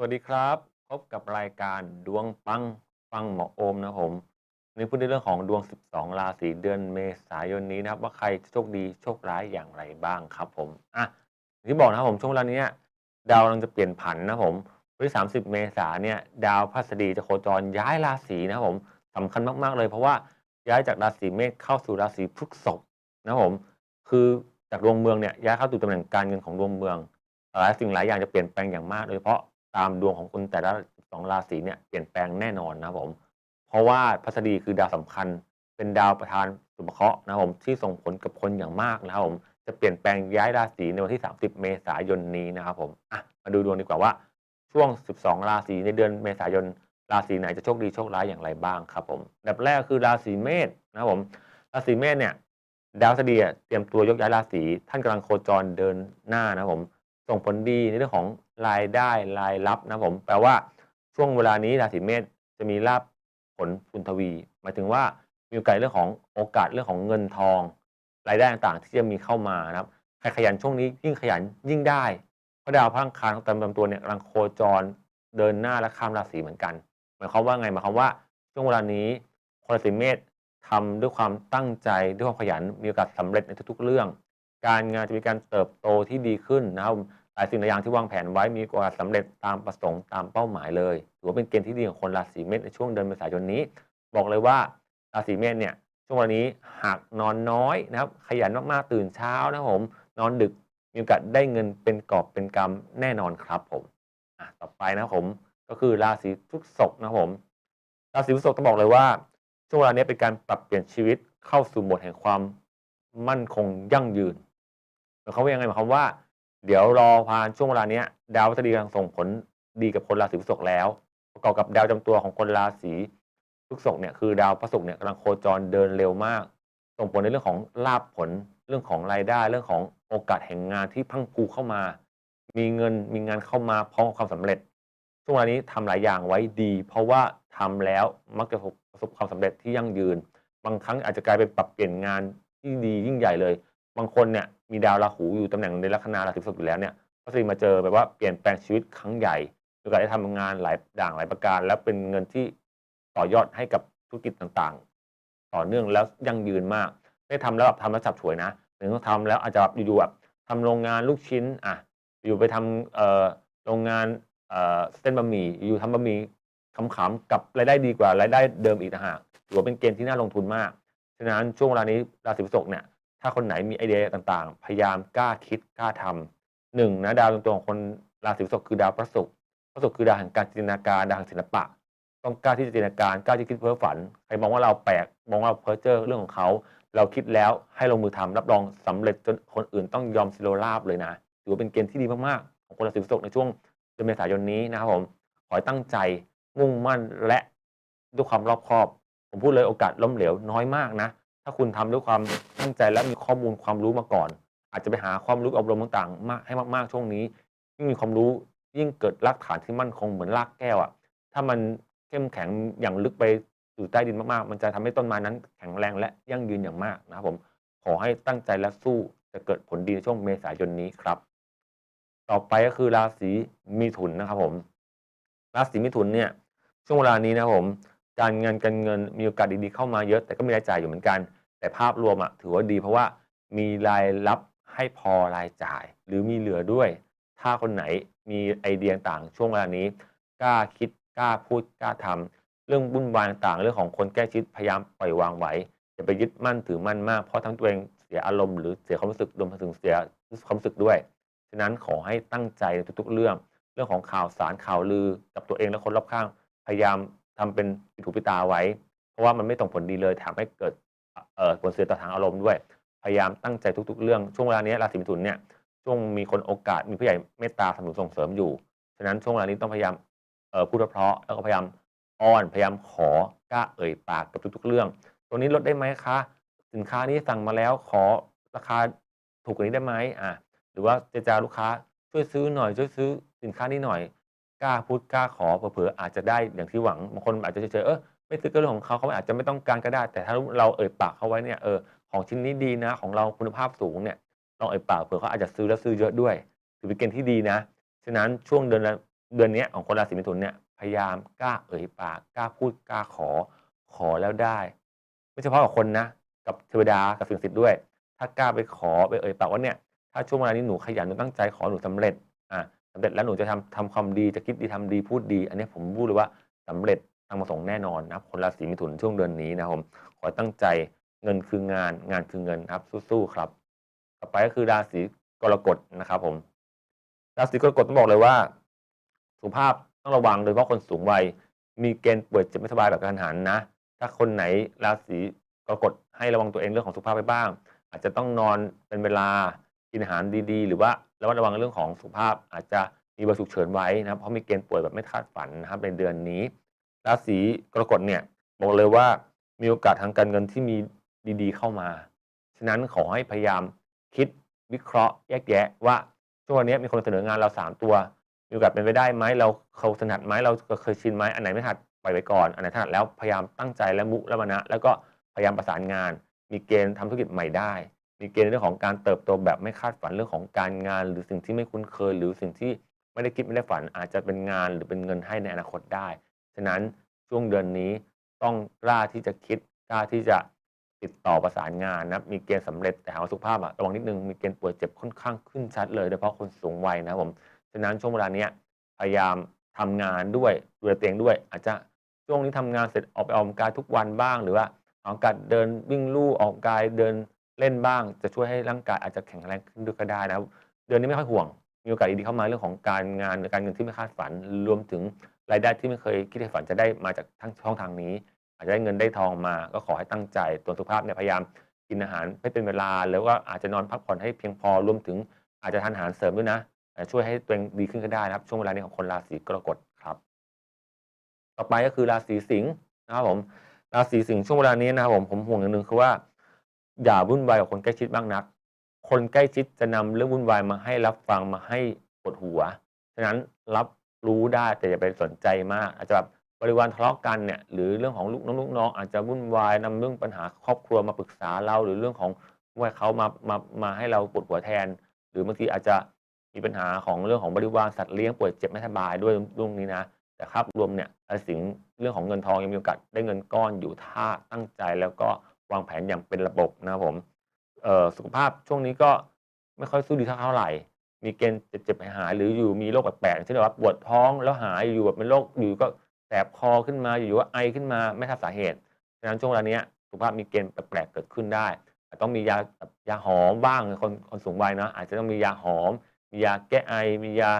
สวัสดีครับ พบกับรายการดวงปังฟังหมอโอมนะครับผมวันนี้พูดในเรื่องของดวง 12 ราศีเดือนเมษายนนี้นะครับ ว่าใครโชคดีโชคร้ายอย่างไรบ้างครับผมอะที่บอกนะครับผมช่วงเวลานี้ดาวกำลังจะเปลี่ยนผันนะครับผมวันที่ 30 เมษายนเนี่ยดาวพฤหัสบดีจะโคจรย้ายราศีนะครับผมสำคัญมากๆเลยเพราะว่าย้ายจากราศีเมษเข้าสู่ราศีพฤษภนะครับผมคือจากดวงเมืองเนี่ยย้ายเข้าสู่ตำแหน่งการเงินของดวงเมืองหลายสิ่งหลายอย่างจะเปลี่ยนแปลงอย่างมากโดยเฉพาะ ตามดวงของคุณแต่ละสองราศีเนี่ยเปลี่ยนแปลงแน่นอนนะผม เพราะว่าพัสดีคือดาวสำคัญ เป็นดาวประธานสุภเคราะห์นะผมที่ส่งผลกับคนอย่างมากนะครับผมจะเปลี่ยนแปลงย้ายราศีในวันที่ 30 เมษายนนี้นะครับผมอะมาดูดวงดีกว่าว่า ช่วง 12 ราศีในเดือนเมษายนราศีไหนจะโชคดีโชคร้ายอย่างไรบ้างครับผมอันดับแรกคือราศีเมษนะครับผมราศีเมษเนี่ยดาวสดีเตรียมตัวยกย้ายราศีท่านกำลังโคจรเดินหน้านะครับผม ส่งผลดีในเรื่องของ รายได้รายรับนะผมแปลว่าช่วงเวลานี้ราศีเมษจะมีลาบผลบุญทวี หมายถึงว่ามีโอกาสเรื่องของโอกาสเรื่องของเงินทอง รายได้ต่างๆ ที่จะมีเข้ามานะครับใครขยันช่วงนี้ยิ่งขยันยิ่งได้เพราะดาวพระอังคารของตามลำตัวเนี่ยกำลังโคจรเดินหน้าและข้ามราศีเหมือนกัน หมายความว่าไงหมายความว่าช่วงเวลานี้คนราศีเมษทำด้วยความตั้งใจด้วยความขยันมีโอกาสสำเร็จในทุกๆเรื่อง การงานจะมีการเติบโตที่ดีขึ้นนะครับ ลายสิ่งหลายอย่างที่วางแผนไว้มีโอกาสสำเร็จตามประสงค์ตามเป้าหมายเลยถือว่าเป็นเกณฑ์ที่ดีของคนราศีเมษในช่วงเดือนเมษายนนี้ บอกเลยว่าราศีเมษเนี่ยช่วงวันนี้หากนอนน้อยนะครับขยันมากๆตื่นเช้านะครับผมนอนดึกมีโอกาสได้เงินเป็นกอบเป็นกำแน่นอนครับผมอะต่อไปนะผมก็คือราศีพฤษภนะผมราศีพฤษภต้องบอกเลยว่า ช่วงเวลานี้เป็นการปรับเปลี่ยนชีวิตเข้าสู่โหมดแห่งความมั่นคงยั่งยืนหมายความว่ายังไงหมายความว่า เดี๋ยวรอผ่านช่วงเวลาเนี้ย ดาวพฤหัสบดีกำลังส่งผลดีกับคนราศีพฤษภแล้ว ประกอบกับดาวจำตัวของคนราศีพฤษภเนี่ยคือดาวพระศุกร์เนี่ยกำลังโคจรเดินเร็วมาก ส่งผลในเรื่องของลาบผลเรื่องของรายได้เรื่องของโอกาสแห่งงานที่พังพูเข้ามา มีเงินมีงานเข้ามาพร้อมกับความสำเร็จ ช่วงเวลานี้ทำหลายอย่างไว้ดี เพราะว่าทำแล้วมักจะประสบความสำเร็จที่ยั่งยืน บางครั้งอาจจะกลายเป็นปรับเปลี่ยนงานที่ดียิ่งใหญ่เลย บางคนเนี่ย มีดาวราหูอยู่ตำแหน่งในลัคนาราศีพฤษภอยู่แล้วเนี่ยก็จะมาเจอแบบว่าเปลี่ยนแปลงชีวิตครั้งใหญ่มีโอกาสได้ทำงานหลายด่างหลายประการ แล้วเป็นเงินที่ต่อยอดให้กับธุรกิจต่างๆ ต่อเนื่องแล้วยั่งยืนมาก ไม่ทำแล้วแบบทำแล้วจับฉวยนะหรือต้องทำแล้วอาจจะแบบอยู่ๆแบบทำโรงงานลูกชิ้นอะอยู่ไปทำโรงงานเอ่อเส้นบะหมี่อยู่ทำบะหมี่ขำๆกับรายได้ดีกว่ารายได้เดิมอีกต่างหากถือว่าเป็นเกณฑ์ที่น่าลงทุนมากฉะนั้นช่วงเวลานี้ราศีพฤษภเนี่ย ถ้าคนไหนมีไอเดียต่างๆ พยายามกล้าคิดกล้าทำหนึ่งนะดาวตัวของคนราศีพฤษภคือดาวพระศุกร์พระศุกร์คือดาวแห่งการจินตนาการดาวแห่งศิลปะ ต้องกล้าที่จะจินตนาการกล้าที่คิดเพ้อฝันใครมองว่าเราแปลกมองว่าเราเพ้อเจ้อเรื่องของเขา เราคิดแล้วให้ลงมือทำรับรองสำเร็จจนคนอื่นต้องยอมสิโรราบเลยนะถือว่าเป็นเกณฑ์ที่ดีมากๆของคนราศีพฤษภในช่วงเดือนเมษายนนี้นะครับผมขอให้ตั้งใจมุ่งมั่นและด้วยความรอบคอบ ผมพูดเลยโอกาสล้มเหลวน้อยมากนะ ถ้าคุณทำด้วยความตั้งใจและมีข้อมูลความรู้มาก่อน อาจจะไปหาความรู้อบรมต่างๆ มากให้มากๆช่วงนี้ยิ่งมีความรู้ยิ่งเกิดรากฐานที่มั่นคงเหมือนรากแก้วอะ่ะถ้ามันเข้มแข็งอย่างลึกไปสู่ใต้ดินมากๆ มันจะทำให้ต้นไม้นั้นแข็งแรงและยั่งยืนอย่างมากนะครับผมขอให้ตั้งใจและสู้จะเกิดผลดีในช่วงเมษายนนี้ครับ ต่อไปก็คือราศีมิถุนนะครับผม ราศีมิถุนเนี่ยช่วงเวลานี้นะครับผม การเงินการเงินมีโอกาสดีๆเข้ามาเยอะแต่ก็มีรายจ่ายอยู่เหมือนกัน แต่ภาพรวมอะถือว่าดีเพราะว่ามีรายรับให้พอรายจ่าย หรือมีเหลือด้วย ถ้าคนไหนมีไอเดียต่างช่วงเวลานี้กล้าคิดกล้าพูดกล้าทำเรื่องบุ่นวายต่างเรื่องของคนแก้ชิดพยายามปล่อยวางไว้อย่าไปยึดมั่นถือมั่นมากเพราะทั้งตัวเองเสียอารมณ์หรือเสียความรู้สึกรวมถึงเสียความรู้สึกด้วยฉะนั้นขอให้ตั้งใจในทุก ๆ เรื่อง เรื่องของข่าวสารข่าวลือกับตัวเองและคนรอบข้าง พยายามทำเป็นปิดหูปิดตาไว้ เพราะว่ามันไม่ส่งผลดีเลยทำให้เกิด เอ่อผลเสียต่อทางอารมณ์ด้วย พยายามตั้งใจทุก ๆ เรื่องช่วงเวลานี้ราศีมิถุนเนี่ยช่วงมีคนโอกาสมีผู้ใหญ่เมตตาสนับสนุนส่งเสริมอยู่ฉะนั้นช่วงเวลานี้ต้องพยายามเอ่อพูดเพราะแล้วก็พยายามอ้อนพยายามขอกล้าเอ่ยปากกับทุก ๆ เรื่อง ตัวนี้ลดได้ไหมคะ สินค้านี้สั่งมาแล้วขอราคาถูกกว่านี้ได้ไหมอะหรือว่าเจรจาลูกค้าช่วยซื้อหน่อยช่วยซื้อสินค้านี้หน่อยกล้าพูดกล้าขอเผื่อๆอาจจะได้อย่างที่หวังบางคนอาจจะเฉยๆเออ ไม่ซื้อก็เรื่องของเขาเขาอาจจะไม่ต้องการก็ได้ แต่ถ้าเราเอ่ยปากเขาไว้เนี่ยเออของชิ้นนี้ดีนะ ของเราคุณภาพสูงเนี่ยลองเอ่ยปากเผื่อเขาอาจจะซื้อแล้วซื้อเยอะด้วยถือเป็นเกณฑ์ที่ดีนะฉะนั้นช่วงเดือนเดือนนี้ของคนราศีมิถุนเนี่ยพยายามกล้าเอ่ยปากกล้าพูดกล้าขอขอแล้วได้ ไม่เฉพาะกับคนนะ กับเทวดากับสิ่งศักดิ์สิทธิ์ด้วย ถ้ากล้าไปขอไปเอ่ยปากว่าเนี่ยถ้าช่วงเวลานี้หนูขยันหนูตั้งใจขอหนูสำเร็จอ่าสำเร็จแล้วหนูจะทำทำความดีจะคิดดีทำดีพูดดี อันนี้ผมพูดเลยว่าสำเร็จ ทางประสงค์แน่นอนนะครับคนราศีมิถุนช่วงเดือนนี้นะครับผมขอตั้งใจเงินคืองานงานคือเงินครับสู้ๆครับ ต่อไปก็คือราศีกรกฎนะครับผมราศีกรกฎต้องบอกเลยว่า สุขภาพต้องระวังโดยเฉพาะคนสูงวัย มีเกณฑ์ป่วยเจ็บไม่สบายแบบกระทันหันนะ ถ้าคนไหนราศีกรกฎให้ระวังตัวเองเรื่องของสุขภาพไปบ้าง อาจจะต้องนอนเป็นเวลากินอาหารดีๆ หรือว่าระมัดระวังเรื่องของสุขภาพ อาจจะมีบทฉุกเฉินไว้นะครับเพราะมีเกณฑ์ป่วยแบบไม่คาดฝันนะครับในเดือนนี้ ราศีกรกฎเนี่ยบอกเลยว่ามีโอกาสทางการเงินที่มีดีๆ เข้ามา ฉะนั้นขอให้พยายามคิดวิเคราะห์แยกแยะว่าช่วงนี้มีคนเสนองานเราสามตัว มีโอกาสเป็นไปได้ไหมเราเขาถนัดไหมเราเคยชินไหมอันไหนไม่ถนัดปล่อยไปก่อนอันไหนถนัดแล้วพยายามตั้งใจและมุและมนะแล้วก็พยายามประสานงาน มีเกณฑ์ทำธุรกิจใหม่ได้ มีเกณฑ์ในเรื่องของการเติบโตแบบไม่คาดฝันเรื่องของการงาน หรือสิ่งที่ไม่คุ้นเคย หรือสิ่งที่ไม่ได้คิดไม่ได้ฝันอาจจะเป็นงานหรือเป็นเงินให้ในอนาคตได้ ฉะนั้นช่วงเดือนนี้ต้องกล้าที่จะคิดกล้าที่จะติดต่อประสานงานนะมีเกณฑ์สำเร็จแต่หาว่าสุขภาพอะระวังนิดนึงมีเกณฑ์ป่วยเจ็บค่อนข้างขึ้นชัดเลยโดยเฉพาะคนสูงวัยนะครับผมฉะนั้นช่วงเวลาเนี้ยพยายามทำงานด้วยดูแลตัวเองด้วย อาจจะช่วงนี้ทำงานเสร็จออกไปออกกำลังกายทุกวันบ้าง หรือว่าออกกำลังกายเดินวิ่งลู่ออกกายเดินเล่นบ้าง จะช่วยให้ร่างกายอาจจะแข็งแรงขึ้นด้วยก็ได้นะครับเดือนนี้ไม่ค่อยห่วง มีโอกาสดีๆเข้ามาเรื่องของการงานหรือการเงินที่ไม่คาดฝันรวมถึง รายได้ที่ไม่เคยคิดให้ฝันจะได้มาจากทั้งช่องทางนี้ อาจจะได้เงินได้ทองมา ก็ขอให้ตั้งใจตัวสุขภาพเนี่ยพยายามกินอาหารให้เป็นเวลาแล้วก็อาจจะนอนพักผ่อนให้เพียงพอรวมถึงอาจจะทานอาหารเสริมด้วยนะช่วยให้ตัวเองดีขึ้นก็ได้นะครับ ช่วงเวลานี้ของคนราศีกรกฎครับ ต่อไปก็คือราศีสิงห์นะครับผมราศีสิงห์ช่วงเวลานี้นะครับผมผมห่วงอย่างหนึ่งคือว่า อย่าวุ่นวายกับคนใกล้ชิดบ้างนัก คนใกล้ชิดจะนำเรื่องวุ่นวายมาให้รับฟังมาให้ปวดหัวฉะนั้นรับ รู้ได้แต่อย่าไปสนใจมาก อาจจะแบบบริวารทะเลาะกันเนี่ยหรือเรื่องของลูกน้องลูกน้องอาจจะวุ่นวายนำเรื่องปัญหาครอบครัวมาปรึกษาเรา หรือเรื่องของว่าเขามามามาให้เราปวดหัวแทน หรือบางทีอาจจะมีปัญหาของเรื่องของบริวารสัตว์เลี้ยงป่วยเจ็บไม่สบายด้วยเรื่องนี้นะแต่ภาพรวมเนี่ยสิงเรื่องของเงินทองยังมีโอกาสได้เงินก้อนอยู่ถ้าตั้งใจแล้วก็วางแผนอย่างเป็นระบบนะครับผมสุขภาพช่วงนี้ก็ไม่ค่อยสู้ดีเท่าไหร่ มีเกณฑ์เจ็บๆหายๆหรืออยู่มีโรคแปลกๆเช่นว่าปวดท้องแล้วหายอยู่แบบเป็นโรคอยู่ก็แสบคอขึ้นมาอยู่ๆว่าไอขึ้นมาไม่ทราบสาเหตุฉะนั้นช่วงเวลาเนี้ยสุขภาพมีเกณฑ์แปลกๆเกิดขึ้นได้อาจต้องมียายาหอมบ้างคนคนสูงวัยเนาะอาจจะต้องมียาหอม มียาแก้ไอ มียา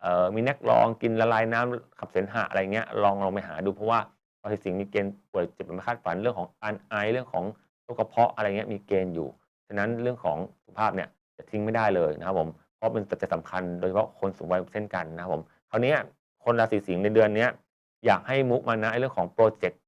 เอ่อมีแนกลองกินละลายน้ำขับเสมหะอะไรเงี้ยลองลองไปหาดูเพราะว่าราศีสิงห์มีเกณฑ์ป่วยเจ็บไม่คาดฝันเรื่องของการไอเรื่องของโรคกระเพาะอะไรเงี้ยมีเกณฑ์อยู่ ฉะนั้นเรื่องของสุขภาพเนี่ยจะทิ้งไม่ได้เลยนะครับผม เพราะเป็นปัจจัยสำคัญโดยเฉพาะคนสูงวัยเช่นกันนะครับผมคราวนี้คนราศีสิงห์ในเดือนนี้อยากให้มุกมานะไอเรื่องของโปรเจกต์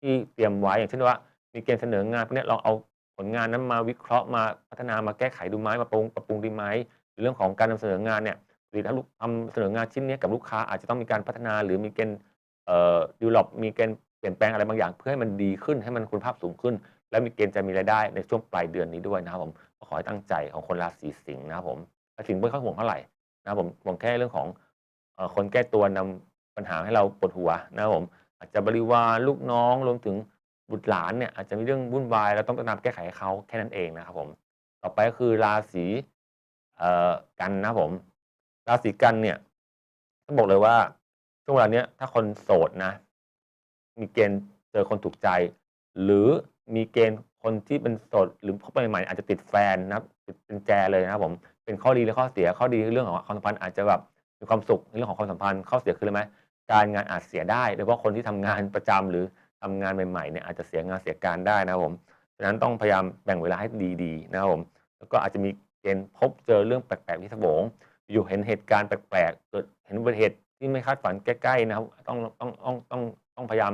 ที่เตรียมไว้อย่างเช่นว่า มีเกณฑ์เสนองานพวกนี้ลองเอาผลงานนั้นมาวิเคราะห์มาพัฒนามาแก้ไขดูไหมมาปรุงปรับปรุงดีไหมหรือเรื่องของการนำเสนองานเนี่ยหรือถ้าลูกทำเสนองานชิ้นนี้กับลูกค้าอาจจะต้องมีการพัฒนาหรือมีเกณฑ์เอ่อดีลอปมีเกณฑ์เปลี่ยนแปลงอะไรบางอย่าง เพื่อให้มันดีขึ้นให้มันคุณภาพสูงขึ้น และมีเกณฑ์จะมีรายได้ในช่วงปลายเดือนนี้ด้วยนะครับผมขอให้ตั้งใจของคนราศีสิงห์นะครับผม ราศีสิงไม่ค่อยห่วงเท่าไหร่นะครับผมห่วงแค่เรื่องของคนแก้ตัวนำปัญหาให้เราปวดหัวนะครับผมอาจจะบริวารลูกน้องรวมถึงบุตรหลานเนี่ยอาจจะมีเรื่องวุ่นวายเราต้องไปตามแก้ไขเขาแค่นั้นเองนะครับผมต่อไปก็คือราศีเอ่อกันนะผม ราศีกันเนี่ยต้องบอกเลยว่าช่วงเวลาเนี้ยถ้าคนโสดนะ มีเกณฑ์เจอคนถูกใจ หรือมีเกณฑ์คนที่เป็นโสดหรือพบใหม่ๆอาจจะติดแฟนนะติดเป็นแจเลยนะครับผม เป็นข้อดีและข้อเสียข้อดีคือเรื่องของความสัมพันธ์อาจจะแบบมีความสุขในเรื่องของความสัมพันธ์ข้อเสียคืออะไรไหมการงานอาจเสียได้โดยเฉพาะคนที่ทำงานประจำหรือทำงานใหม่ๆเนี่ยอาจจะเสียงานเสียการได้นะครับผมฉะนั้นต้องพยายามแบ่งเวลาให้ดีๆนะครับผมแล้วก็อาจจะมีเกณฑ์พบเจอเรื่องแปลกๆที่สมองอยู่เห็นเหตุการณ์แปลกๆเกิดเห็นอุบัติเหตุที่ไม่คาดฝันใกล้ๆนะครับต้องต้องต้องต้องต้องพยายาม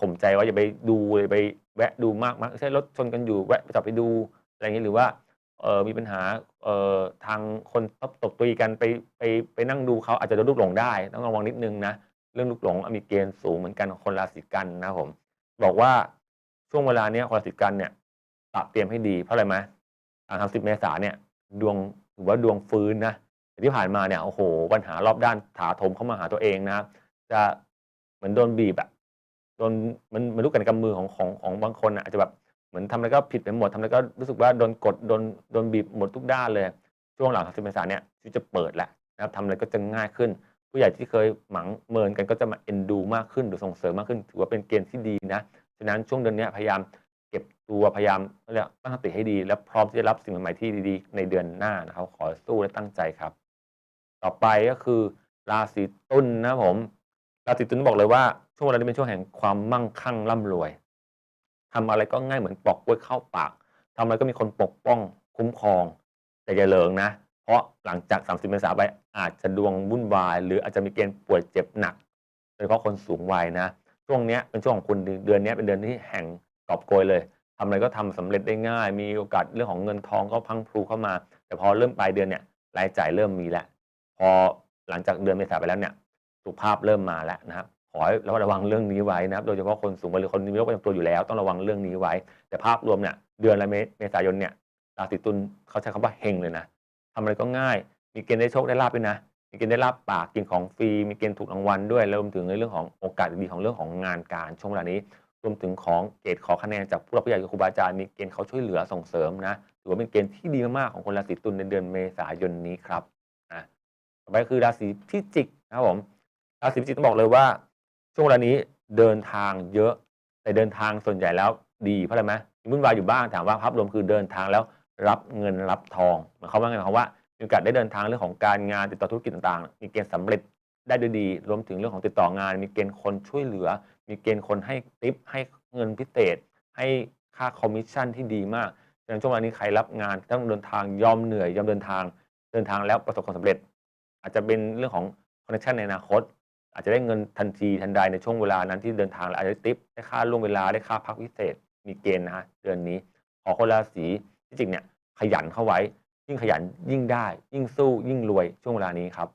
ข่มใจว่าอย่าไปดูเลยไปแวะดูมากมากใช่รถชนกันอยู่แวะไปจอดไปดูอะไรอย่างนี้หรือว่า เอ่อมีปัญหาเอ่อทางคนตบตบตีกันไปไปไปนั่งดูเขาอาจจะโดนลูกหลงได้ต้องระวังนิดนึงนะเรื่องลูกหลงมีเกณฑ์สูงเหมือนกันของคนราศีกันนะผม บอกว่าช่วงเวลาเนี้ยคนราศีกันเนี่ยปรับเตรียมให้ดีเพราะอะไรไหมหลังทำสิบเมษาเนี่ยดวงถือว่าดวงฟื้นนะแต่ที่ผ่านมาเนี่ยโอ้โหปัญหารอบด้านถาโถมเข้ามาหาตัวเองนะครับจะเหมือนโดนบีบอะโดนมันมันรู้กันกำมือของของของบางคนอะอาจจะแบบ เหมือนทำอะไรก็ผิดไปหมดทำอะไรก็รู้สึกว่าโดนกดโดนโดนบีบหมดทุกด้านเลย ช่วงหลัง30เมษายนเนี่ยชีวิตจะเปิดแล้วนะครับทำอะไรก็จะง่ายขึ้น ผู้ใหญ่ที่เคยหมังเมินกันก็จะมาเอ็นดูมากขึ้นหรือส่งเสริมมากขึ้น ถือว่าเป็นเกณฑ์ที่ดีนะฉะนั้นช่วงเดือนนี้พยายามเก็บตัวพยายามเรียกตั้งสติให้ดี และพร้อมที่จะรับสิ่งใหม่ๆที่ดีๆ ในเดือนหน้านะครับ ขอสู้และตั้งใจครับ ต่อไปก็คือราศีตุลนะผมราศีตุลบอกเลยว่าช่วงเวลานี้เป็นช่วงแห่งความมั่งคั่งร่ำรวย ทำอะไรก็ง่ายเหมือนปอกกล้วยเข้าปากทำอะไรก็มีคนปกป้องคุ้มครอง แต่อย่าเลิงนะ เพราะหลังจาก 30 เมษายนไปอาจจะดวงวุ่นวาย หรืออาจจะมีเกณฑ์ป่วยเจ็บหนักโดยเฉพาะคนสูงวัยนะ ช่วงนี้เป็นช่วงของคุณเดือนนี้เป็นเดือนที่แห่งกอบโกยเลยทำอะไรก็ทำสำเร็จได้ง่าย มีโอกาสเรื่องของเงินทองก็พังพรูเข้ามา แต่พอเริ่มปลายเดือนเนี่ยรายจ่ายเริ่มมีแล้วพอหลังจากเดือนเมษาไปแล้วเนี่ยสุขภาพเริ่มมาแล้วนะครับ อให้ระมัดระวังเรื่องนี้ไว้นะครับ โดยเฉพาะคนสูงวัยหรือคนมีโรคประจำตัวอยู่แล้ว ต้องระวังเรื่องนี้ไว้ แต่ภาพรวมเนี่ยเดือนละเมษายนเนี่ยราศีตุลเขาใช้คำว่าเฮงเลยนะทำอะไรก็ง่าย มีเกณฑ์ได้โชคได้ลาบด้วยนะ มีเกณฑ์ได้ลาบปากกินของฟรี มีเกณฑ์ถูกรางวัลด้วยรวมถึงในเรื่องของโอกาสดีของเรื่องของงานการช่วงเวลานี้รวมถึงของเกรดขอคะแนนจากผู้หลักผู้ใหญ่กับครูบาอาจารย์มีเกณฑ์เขาช่วยเหลือส่งเสริมนะถือว่าเป็นเกณฑ์ที่ดีมากๆของคนราศีตุลในเดือนเมษายนนี้ครับอะต่อไปคือราศีพิจิกนะครับผมราศีพิจิกต้องบอกเลยว่า ช่วงเวลานี้เดินทางเยอะ แต่เดินทางส่วนใหญ่แล้วดีเพราะอะไรไหมมีวุ่นวายอยู่บ้างถามว่าภาพรวมคือเดินทางแล้วรับเงินรับทองหมายความว่าไงหมายความว่ามีโอกาสได้เดินทางเรื่องของการงานติดต่อธุรกิจต่างๆ มีเกณฑ์สำเร็จได้ด้วยดี รวมถึงเรื่องของติดต่องาน มีเกณฑ์คนช่วยเหลือ มีเกณฑ์คนให้ติปให้เงินพิเศษให้ค่าคอมมิชชั่นที่ดีมากดังนั้นช่วงเวลานี้ใครรับงานต้องเดินทางยอมเหนื่อยยอมเดินทาง เดินทางแล้วประสบความสำเร็จ อาจจะเป็นเรื่องของคอนเนคชั่นในอนาคต อาจจะได้เงินทันทีทันใดในช่วงเวลานั้นที่เดินทางแล้วอาจจะได้ติปได้ค่าล่วงเวลาได้ค่าพักพิเศษ มีเกณฑ์นะฮะเดือนนี้ขอคนราศีพิจิกเนี่ยขยันเข้าไว้ ยิ่งขยันยิ่งได้ ยิ่งสู้ยิ่งรวยช่วงเวลานี้ครับ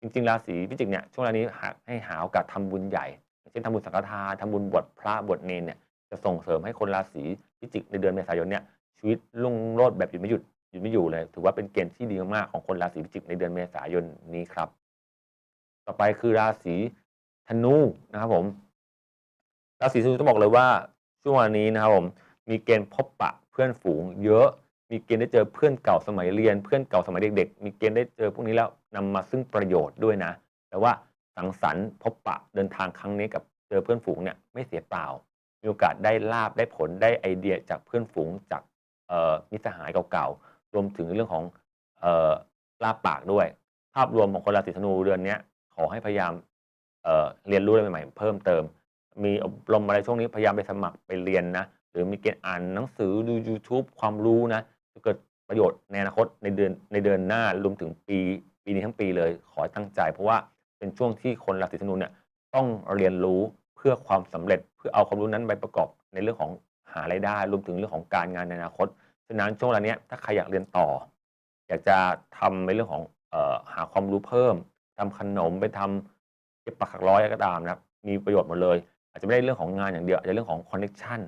จริงๆราศีพิจิกเนี่ยช่วงเวลานี้หาให้หาโอกาสทำบุญใหญ่เช่นทำบุญสังฆทานทำบุญบวชพระบวชเนรเนี่ยจะส่งเสริมให้คนราศีพิจิกในเดือนเมษายนเนี่ยชีวิตรุ่งโรจน์แบบหยุดไม่หยุดหยุดไม่อยู่เลย ถือว่าเป็นเกณฑ์ที่ดีมากๆของคนราศีพิจิกในเดือนเมษายนนี้ครับ ต่อไปคือราศีธนูนะครับผมราศีธนูต้องบอกเลยว่าช่วงวันนี้นะครับผมมีเกณฑ์พบปะเพื่อนฝูง เยอะมีเกณฑ์ได้เจอเพื่อนเก่าสมัยเรียน เพื่อนเก่าสมัยเด็กๆ มีเกณฑ์ได้เจอพวกนี้แล้วนำมาซึ่งประโยชน์ด้วยนะ แต่ว่าสังสรรค์พบปะเดินทางครั้งนี้กับเจอเพื่อนฝูงเนี่ยไม่เสียเปล่า มีโอกาสได้ลาบได้ผลได้ไอเดียจากเพื่อนฝูงจากมิตรสหายเก่าๆ รวมถึงเรื่องของออลาบปากด้วย ภาพรวมของคนราศีธนูเดือนนี้ อให้พยายามเเรียนรู้อะไรใหม่ๆเพิ่มเติม มีอบรมอะไรช่วงนี้พยายามไปสมัครไปเรียนนะ หรือมีเกณฑ์อ่านหนังสือดู YouTube ความรู้นะจะเกิดประโยชน์ในอนาคตในเดือนในเดือนหน้ารวมถึงปีปีนี้ทั้งปีเลย ขอให้ตั้งใจ เพราะว่าเป็นช่วงที่คนราศีธนูเนี่ยต้องเรียนรู้เพื่อความสำเร็จเพื่อเอาความรู้นั้นไปประกอบในเรื่องของหารายได้รวมถึงเรื่องของการงานในอนาคตฉะนั้นช่วงเวลาเนี้ยถ้าใครอยากเรียนต่อ อยากจะทำในเรื่องของออหาความรู้เพิ่ม ทำขนมไปทำเก็บปักถักร้อยอะไรก็ตามนะครับมีประโยชน์หมดเลย อาจจะไม่ได้เรื่องของงานอย่างเดียวอาจจะเรื่องของคอนเน c t ชัน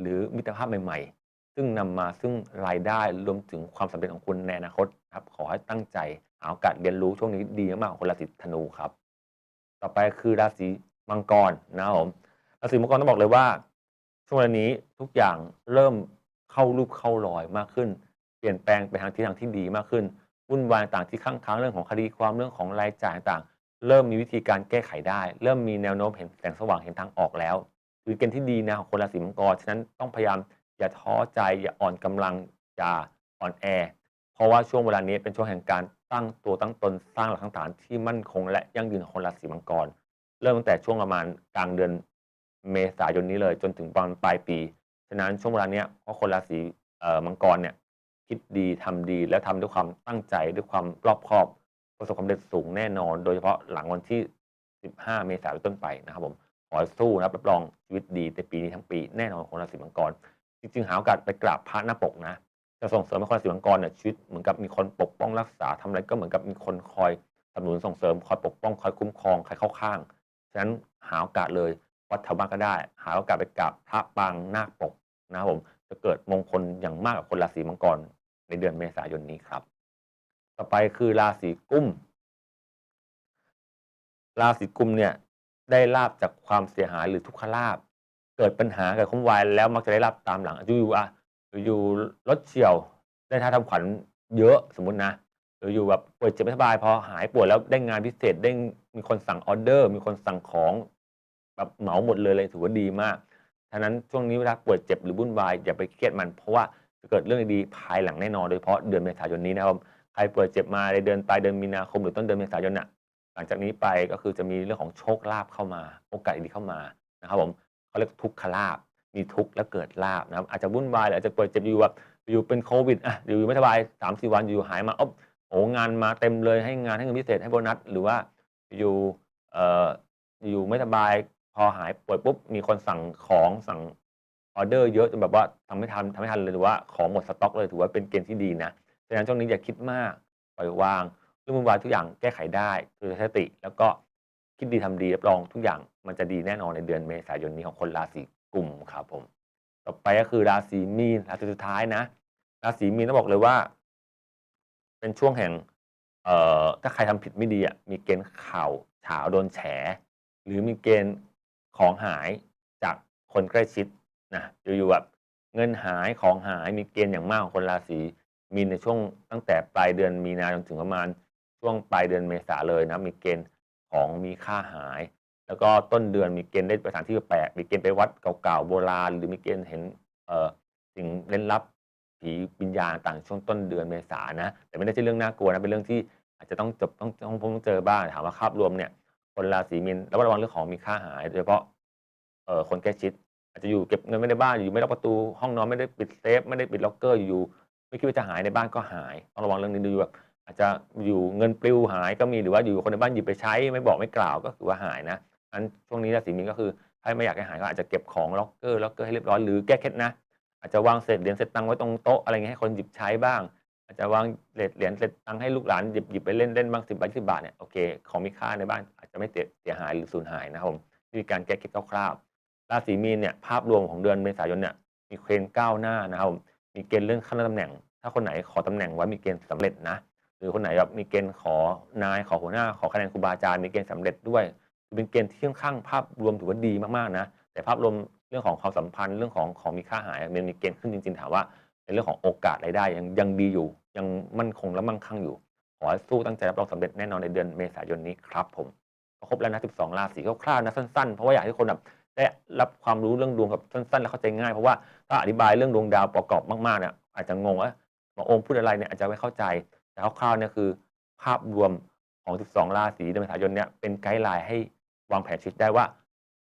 หรือมิตรภาพใหม่ ๆ ซึ่งนำมาซึ่งรายได้รวมถึงความสำเร็จของคุณในอนาคตครับขอให้ตั้งใจหาโอกาสเรียนรู้ช่วงนี้ดีมากของคนราศีธนูครับ ต่อไปคือราศีมังกรนะครับผมราศีมังกรต้องบอกเลยว่า ช่วงนี้ทุกอย่างเริ่มเข้ารูปเข้ารอยมากขึ้น เปลี่ยนแปลงไปทางทิศทางที่ดีมากขึ้น วุ่นวายต่างที่ข้างค้างเรื่องของคดีความเรื่องของรายจ่ายต่างเริ่มมีวิธีการแก้ไขได้ เริ่มมีแนวโน้มเห็นแสงสว่างเห็นทางออกแล้วคือเกณฑ์ที่ดีนะของคนราศีมังกรฉะนั้นต้องพยายามอย่าท้อใจอย่าอ่อนกำลังอย่าอ่อนแอ เพราะว่าช่วงเวลานี้เป็นช่วงแห่งการตั้งตัวตั้งตนสร้างหลักฐานที่มั่นคง และยั่งยืนของคนราศีมังกร เริ่มตั้งแต่ช่วงประมาณกลางเดือนเมษายนนี้เลย จนถึงประมาณปลายปีฉะนั้นช่วงเวลาเนี้ยเพราะคนราศีเอ่อมังกรเนี่ย คิดดีทำดี แล้วทำด้วยความตั้งใจด้วยความรอบคอบ ประสบความสำเร็จสูงแน่นอน โดยเฉพาะหลังวันที่ 15 เมษายนเป็นต้นไปนะครับผมขอสู้นะครับรับรองชีวิตดีในปีนี้ทั้งปีแน่นอนของคนราศีมังกร จริงๆ หาโอกาสไปกราบพระหน้าปกนะ จะส่งเสริมให้คนราศีมังกรเนี่ยชีวิตเหมือนกับมีคนปกป้องรักษาทำอะไรก็เหมือนกับมีคนคอยสนับสนุนส่งเสริมคอยปกป้องคอยคุ้มครองคอยเข้าข้างฉะนั้นหาโอกาสเลยวัดแถวบ้านก็ได้ หาโอกาสไปกราบพระปางนาคปกนะครับผมจะเกิดมงคลอย่างมากกับคนราศีมังกร ในเดือนเมษายนนี้ครับ ต่อไปคือราศีกุม ราศีกุมเนี่ยได้ลาบจากความเสียหายหรือทุกขลาบ เกิดปัญหาเกิดคุ้มวายแล้วมักจะได้ลาบตามหลังอยู่ๆอะอยู่รถเฉียวได้ท่าทำขวัญเยอะสมมตินะหรืออยู่แบบป่วยเจ็บไม่สบายพอหายป่วยแล้วได้งานพิเศษได้มีคนสั่งออเดอร์ มีคนสั่งของแบบเหมาหมดเลยเลยถือว่าดีมากฉะนั้นช่วงนี้เวลาป่วยเจ็บหรือวุ่นวายอย่าไปเครียดมันเพราะว่า เกิดเรื่องดีๆภายหลังแน่นอนโดยเฉพาะเดือนเมษายนนี้นะครับใครป่วยเจ็บมาในเดือนปลายเดือนมีนาคมหรือต้นเดือนเมษายนน่ะหลังจากนี้ไปก็คือจะมีเรื่องของโชคลาภเข้ามา โอกาสดีเข้ามานะครับผมเขาเรียกทุกขลาภมีทุกข์แล้วเกิดลาภนะครับอาจจะวุ่นวายหรืออาจจะป่วยเจ็บอยู่แบบอยู่เป็นโควิดอะอยู่ไม่สบายสามสี่วันอยู่หายมาอ๊บโอ้งานมาเต็มเลยให้งานให้เงินพิเศษให้โบนัสหรือว่าอยู่เอ่ออยู่ไม่สบายพอหายป่วยปุ๊บมีคนสั่งของสั่ง ออเดอร์เยอะจนแบบว่าทำไม่ทันทำไม่ทันเลยหรือว่าของหมดสต็อกเลยถือว่าเป็นเกณฑ์ที่ดีนะดังนั้นช่วงนี้อย่าคิดมากปล่อยวางเรื่องวุ่นวายทุกอย่างแก้ไขได้คือสติ แล้วก็คิดดีทำดีรับรองทุกอย่างมันจะดีแน่นอนในเดือนเมษายนนี้ของคนราศีกุมครับผม ต่อไปก็คือราศีมีนราศีสุดท้ายนะ ราศีมีนต้องบอกเลยว่า เป็นช่วงแห่งเอ่อถ้าใครทำผิดไม่ดีอะมีเกณฑ์ข่าวเฉาโดนแฉ หรือมีเกณฑ์ของหายจากคนใกล้ชิด นะอยู่ๆแบบเงินหายของหายมีเกณฑ์อย่างมากของคนราศีมีนในช่วงตั้งแต่ปลายเดือนมีนาจนถึงประมาณช่วงปลายเดือนเมษาเลยนะมีเกณฑ์ของมีค่าหาย แล้วก็ต้นเดือนมีเกณฑ์ได้ไปสถานที่แปลกมีเกณฑ์ไปวัดเก่าๆโบราณ หรือมีเกณฑ์เห็นเอ่อสิ่งเล่นลับผีวิญญาณต่างช่วงต้นเดือนเมษานะ แต่ไม่ได้ใช่เรื่องน่ากลัวนะเป็นเรื่องที่อาจจะต้องจบต้องต้องต้องเจอบ้างถามว่าภาพรวมเนี่ยคนราศีมีนระวังเรื่องของมีค่าหายโดยเฉพาะเอ่อคนใกล้ชิด อาจจะอยู่เก็บเงินไม่ในบ้านอยู่ไม่ล็อกประตู ห้องนอนไม่ได้ปิดเซฟไม่ได้ปิดล็อกเกอร์อยู่ไม่คิดว่าจะหายในบ้านก็หายต้องระวังเรื่องนี้ดูแบบอาจจะอยู่เงินปลิวหายก็มีหรือว่าอยู่คนในบ้านหยิบไปใช้ไม่บอกไม่กล่าวก็คือว่าหายนะอันช่วงนี้ราศีมีนก็คือถ้าไม่อยากให้หายก็อาจจะเก็บของล็อกเกอร์ล็อกเกอร์ให้เรียบร้อยหรือแก้เคล็ดนะอาจจะวางเศษเหรียญเศษตังค์ไว้ตรงโต๊ะอะไรเงี้ยให้คนหยิบใช้บ้าง อาจจะวางเหรียญเหรียญเศษตังค์ให้ลูกหลานหยิบหยิบไปเล่นเล่นบ้างสิบบาทสิบบาทเนี่ยโอเคของมีค่าในบ้านอาจจะไม่เสียหายหรือสูญหายนะครับผมวิธีการแก้เคล็ดคร่าวๆ ราศีมีนเนี่ยภาพรวมของเดือนเมษายนเนี่ยมีเกณฑ์ก้าวหน้านะครับมีเกณฑ์เรื่องขั้นตำแหน่ง ถ้าคนไหนขอตำแหน่งไว้มีเกณฑ์สำเร็จนะหรือคนไหนแบบมีเกณฑ์ขอนายขอหัวหน้า ขอคะแนนครูบาอาจารย์มีเกณฑ์สำเร็จด้วยเป็นเกณฑ์ที่ค่อนข้างภาพรวมถือว่าดีมากๆนะ แต่ภาพรวมเรื่องของความสัมพันธ์เรื่องของของมีค่าหายมันมีเกณฑ์ขึ้นจริงๆถามว่าในเรื่องของโอกาสรายได้ยังยังดีอยู่ ยังมั่นคงและมั่งคั่งอยู่ ขอให้สู้ตั้งใจรับรองสำเร็จแน่นอนในเดือนเมษายนนี้ครับผมครบแล้วนะ 12 ราศีคร่าวๆนะสั้นๆ เพราะว่าอยากให้คนแบบ ได้รับความรู้เรื่องดวงกับสั้นๆ และเข้าใจง่ายเพราะว่าถ้าอธิบายเรื่องดวงดาวประกอบมากๆเนี่ยอาจจะงงว่าหมอโอมพูดอะไรเนี่ยอาจจะไม่เข้าใจ แต่คร่าวๆเนี่ยคือภาพรวมของ 12 ราศีเดือนเมษายนเนี่ยเป็นไกด์ไลน์ให้วางแผนชีวิตได้ว่า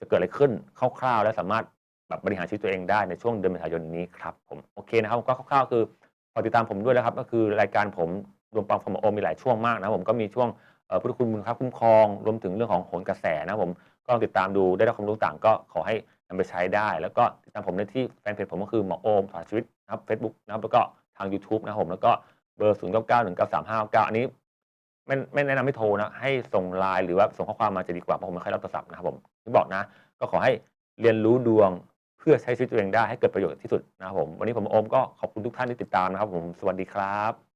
จะเกิดอะไรขึ้นคร่าวๆ และสามารถแบบบริหารชีวิตตัวเองได้ในช่วงเดือนเมษายนนี้ครับผมโอเคนะครับก็คร่าวๆ คือฝากติดตามผมด้วยนะครับ ก็คือรายการผมรวมปังฟอร์มโอมีหลายช่วงมากนะผมก็มีช่วงพุทธคุณบุญครับคุ้มครองรวมถึงเรื่องของโหนกระแสนะผม ลองติดตามดูได้รับความรู้ต่างก็ขอให้นำไปใช้ได้ แล้วก็ติดตามผมได้ที่แฟนเพจผมก็คือหมอโอมสอนชีวิตนะครับ Facebook นะครับแล้วก็ทาง YouTube นะครับผมแล้วก็เบอร์0 9 9 1 9 3 5 9อันนี้ไม่ไม่แนะนำให้โทรนะ ให้ส่งไลน์หรือว่าส่งข้อความมาจะดีกว่าเพราะผมไม่ค่อยรับโทรศัพท์นะครับผมที่บอกนะ ก็ขอให้เรียนรู้ดวงเพื่อใช้ชีวิตตัวเองได้ให้เกิดประโยชน์ที่สุดนะครับผม วันนี้ผมโอมก็ขอบคุณทุกท่านที่ติดตามนะครับผมสวัสดีครับ